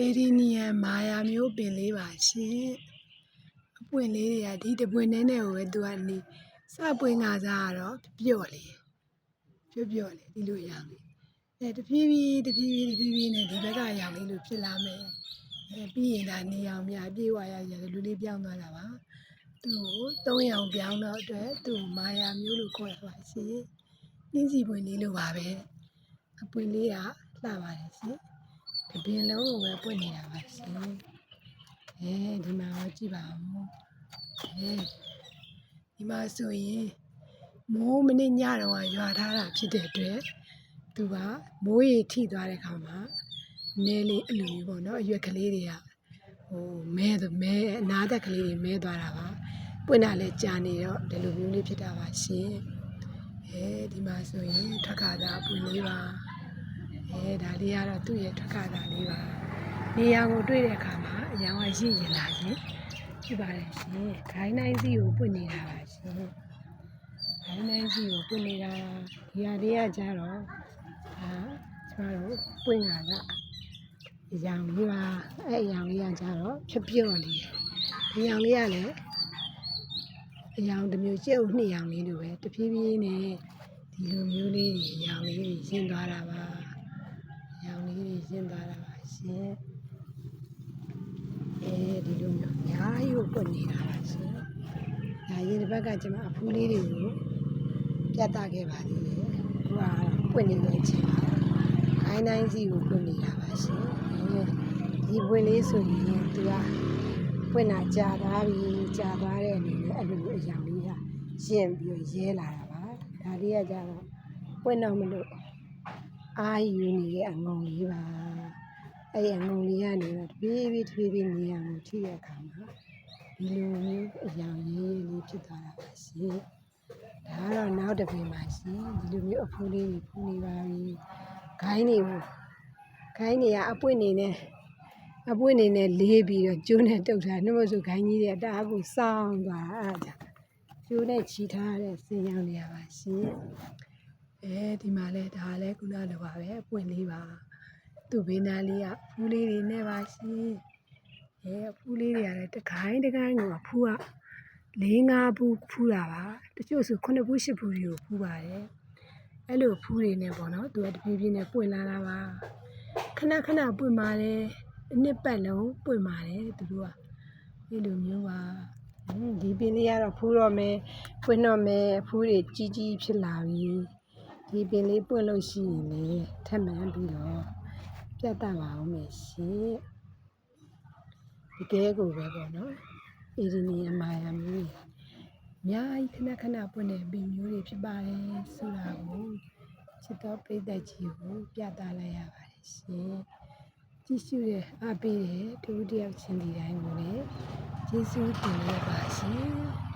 အေဒီနီယန်မာယာမျိုးပင်လေးပါရှင်အပွင့်လေးတွေကဒီတပွင့်နဲ့နဲ့ကိုပဲသူကနေစပွင့်ကစားကတော့ပြော့လေပြော့ပြော့လေဒီလိုရောင်လေးအဲတဖြည်းဖြည်းတဖြည်းဖြည်းတဖြည်းဖြည်းနဲ့ဒီဘက်ကရောင်လေးလိုဖြစ်လာမယ်အဲပြီးရင်ဒါနေရောင်မြအပြေးဝါရရလူလေးပြောင်းသွားတာပါသူ့ကိုသုံးရောင်ပြောင်းတော့အတွက်သူ့မာယာမျိုးလို့ခေါ်ရပါရှင်နှင်းစီပွင့်လေးလိုပါပဲအပွင့်လေးကလှပါတယ်ရှင် တပင်လုံးကိုပဲပွင့်နေတာပါရှင်။အဲဒီမှာတော့ကြည့်ပါဦး။အဲဒီမှာဆိုရင်မိုးမနေ့ညတော့ရွာထားတာဖြစ်တဲ့အတွက်သူကမိုးရေထိသွားတဲ့ခါမှာနဲလေးအလူမျိုးပေါ့နော်အရွက်ကလေးတွေကဟိုမဲမဲအနာသက်ကလေးတွေမဲသွားတာပါ။ပွင့်တာလည်းကြာနေတော့ဒီလိုမျိုးလေးဖြစ်တာပါရှင်။အဲဒီမှာဆိုရင်ထွက်ခါသာပွင့်လေးပါ။ အဲဒါလေးကတော့သူ့ရဲ့ထွက်ခါတာလေးပါနေရာကိုတွေ့တဲ့အခါမှာအရောင်ကရင့်ရင်လာရှင်ဖြစ်ပါတယ်ရှင်ဂိုင်းနိုင်စီကိုပွင့်နေတာပါရှင်ဂိုင်းနိုင်စီကိုပွင့်နေတာဒီဟာလေးကကြတော့အာကျမတို့ပွင့်လာတာအရောင်လေးပါအဲအရောင်လေးကကြတော့ဖြော့ဖြော့လေးဒီရောင်လေးကလည်းအရောင်တစ်မျိုးကျုပ်နှစ်ရောင်လေးလိုပဲတဖြည်းဖြည်းနဲ့ဒီလိုမျိုးလေးတွေအရောင်လေးတွေရှင်းသွားတာပါရော င်လေးတွေရှင်းသွားတာပါရှင်အဲဒီလိုမျိုးအများကြီးကိုပွက်နေတာပါရှင်ဒါရင်တစ်ဘက်ကကျွန်မအဖူးလေးတွေကိုပြတ်သားခဲ့ပါသေးတယ်ဟိုကပွက်နေတဲ့အချိန်ပါခိုင်းတိုင်းစီကိုပွက်နေတာပါရှင်ဒီပွင့်လေးဆိုရင်သူကပွင့်တာကြာသွားပြီကြာသွားတဲ့အနေနဲ့အဲ့လိုမျိုးအရောင်လေးကရှင်းပြီးရဲလာတာပါဒါလေးကကြတော့ပွင့်တော့မလို့ အာယူနေတဲ့အငုံလေးပါအဲ့ဒီအငုံလေးကနေတော့တပြေးပြေးတပြေးပြေးနေရမှုထိတဲ့အခါမှာဒီလိုမျိုးအရောင်ရေးရေးလေးဖြစ်သွားတာပါရှင်ဒါကတော့နောက်တစ်ပြင်ပါရှင်ဒီလိုမျိုးအဖူးလေးတွေဖူးနေပါပြီခိုင်းနေဘူးခိုင်းနေရအပွင့်နေနဲ့အပွင့်နေနဲ့လေးပြီးတော့ကျိုးနဲ့တုတ်ထားနှမဆိုခိုင်းကြီးတွေတအားကိုစောင်းသွားတာအဲ့ဒါကျိုးနဲ့ချီထားတဲ့စင်ရောင်တွေရပါရှင် အဲဒီမှာလဲဒါလည်းခုနလိုပါပဲအပွင့်လေးပါသူ့ဘေးနားလေးကဖူးလေးတွေနဲ့ပါရှင်အဲအဖူးလေးတွေကလည်းတခိုင်းတခိုင်းကိုအဖူးက၄၅ဖူးဖူးတာပါတချို့ဆို9ဖူး10ဖူးတွေကိုဖူးပါတယ်အဲ့လိုဖူးတွေနဲ့ပေါ့နော်သူကတပြေးပြေးနဲ့ပွင့်လာတာပါခဏခဏပွင့်ပါတယ်အနှစ်ပတ်လုံးပွင့်ပါတယ်သူတို့ကဒီလိုမျိုးပါဟင်းဒီပင်လေးကတော့ဖူးတော့မယ်ပွင့်တော့မယ်ဖူးတွေကြီးကြီးဖြစ်လာပြီ ဒီပင်လေးပွင့်လို့ရှိရင်လေထပ်မှန်ပြီးတော့ပြတ်တတ်ပါအောင်မယ်ရှင်ဒီကဲကိုပဲပေါ့နော်အီဒီနီအမာယာမျိုးကြီးအများကြီးခဏခဏပွင့်တဲ့ပင်မျိုးတွေဖြစ်ပါတယ်ဆိုတာကိုချစ်တော်ပြိတ္တကြီးကိုပြသလိုက်ရပါတယ်ရှင်ကြည့်ရှုတဲ့အားပေးတဲ့တူတယောက်ချင်းဒီတိုင်းကိုလည်းကျေးဇူးတင်ရပါရှင်